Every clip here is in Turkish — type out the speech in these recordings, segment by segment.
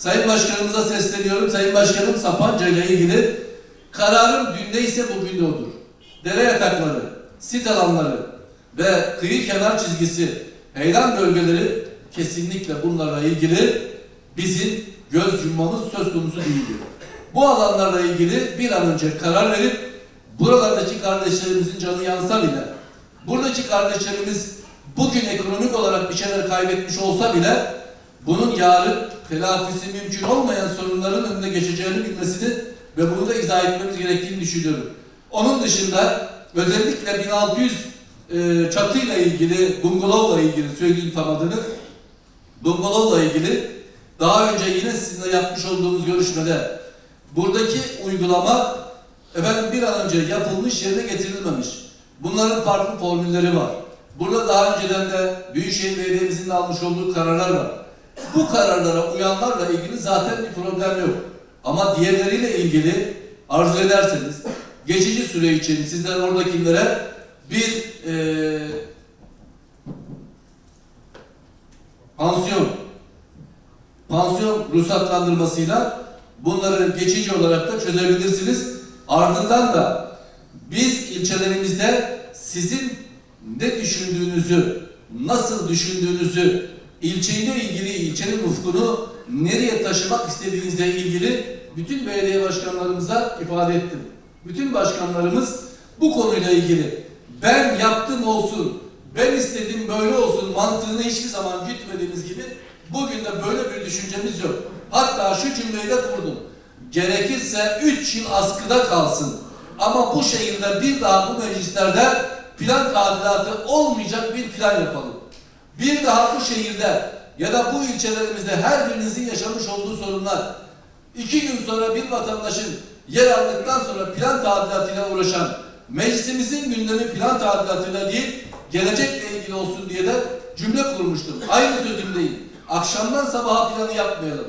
Sayın Başkanımıza sesleniyorum. Sayın Başkanım Sapanca ile ilgili kararım dün neyse bugün de odur. Dere yatakları, sit alanları ve kıyı kenar çizgisi, heyelan bölgeleri kesinlikle bunlarla ilgili bizim göz yummamız söz konusu değildir. Bu alanlarla ilgili bir an önce karar verip buralardaki kardeşlerimizin canı yansa bile, buradaki kardeşlerimiz bugün ekonomik olarak bir şeyler kaybetmiş olsa bile bunun yarın telafisi mümkün olmayan sorunların önüne geçeceğini bilmesini ve bunu da izah etmemiz gerektiğini düşünüyorum. Onun dışında özellikle 1600 e, çatıyla ilgili, bungalovla ilgili söyleyeyim tam adını. Bungalovla ilgili daha önce yine sizinle yapmış olduğumuz görüşmede buradaki uygulama efendim bir an önce yapılmış yerine getirilmemiş. Bunların farklı formülleri var. Burada daha önceden de Büyükşehir Belediye'mizin de almış olduğu kararlar var. Bu kararlara uyanlarla ilgili zaten bir problem yok. Ama diğerleriyle ilgili arzu ederseniz geçici süre için sizler oradakilere bir eee pansiyon pansiyon ruhsatlandırmasıyla bunları geçici olarak da çözebilirsiniz. Ardından da biz ilçelerimizde sizin ne düşündüğünüzü, nasıl düşündüğünüzü, ilçeyle ilgili ilçenin ufkunu nereye taşımak istediğinizle ilgili bütün belediye başkanlarımıza ifade ettim. Bütün başkanlarımız bu konuyla ilgili ben yaptım olsun, ben istedim böyle olsun mantığını hiçbir zaman gütmediğimiz gibi bugün de böyle bir düşüncemiz yok. Hatta şu cümleyi de kurdum. Gerekirse 3 yıl askıda kalsın. Ama bu şehirde bir daha bu meclislerde plan tadilatı olmayacak bir plan yapalım. Bir daha bu şehirde ya da bu ilçelerimizde her birinizin yaşamış olduğu sorunlar iki gün sonra bir vatandaşın yer aldıktan sonra plan tadilatıyla uğraşan meclisimizin gündemi plan tadilatıyla değil gelecekle ilgili olsun diye de cümle kurmuştum. Aynı sözümdeyim. Akşamdan sabaha planı yapmayalım.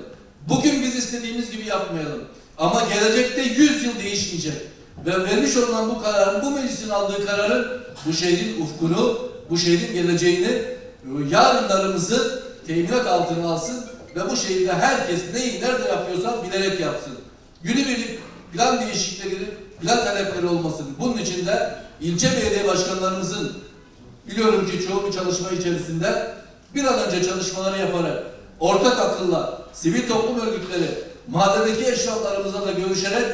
Bugün biz istediğimiz gibi yapmayalım. Ama gelecekte 100 yıl değişmeyecek. Ve vermiş olunan bu kararın, bu meclisin aldığı kararın bu şehrin ufkunu, bu şehrin geleceğini, yarınlarımızı teminat altına alsın ve bu şehirde herkes neyi nerede yapıyorsa bilerek yapsın. Günübirlik plan değişiklikleri, plan talepleri olmasın. Bunun için de ilçe belediye başkanlarımızın biliyorum ki çoğu bir çalışma içerisinde bir an önce çalışmaları yaparak ortak akılla sivil toplum örgütleri mahalledeki eşraflarımızla da görüşerek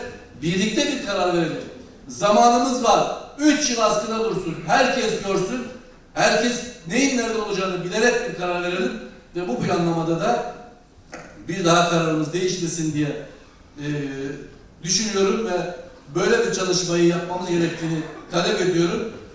birlikte bir karar verelim. Zamanımız var. Üç yıl askıda dursun. Herkes görsün. Herkes neyin nerede olacağını bilerek bir karar verelim. Ve bu planlamada da bir daha kararımız değişmesin diye eee, düşünüyorum ve böyle bir çalışmayı yapmamız gerektiğini talep ediyorum.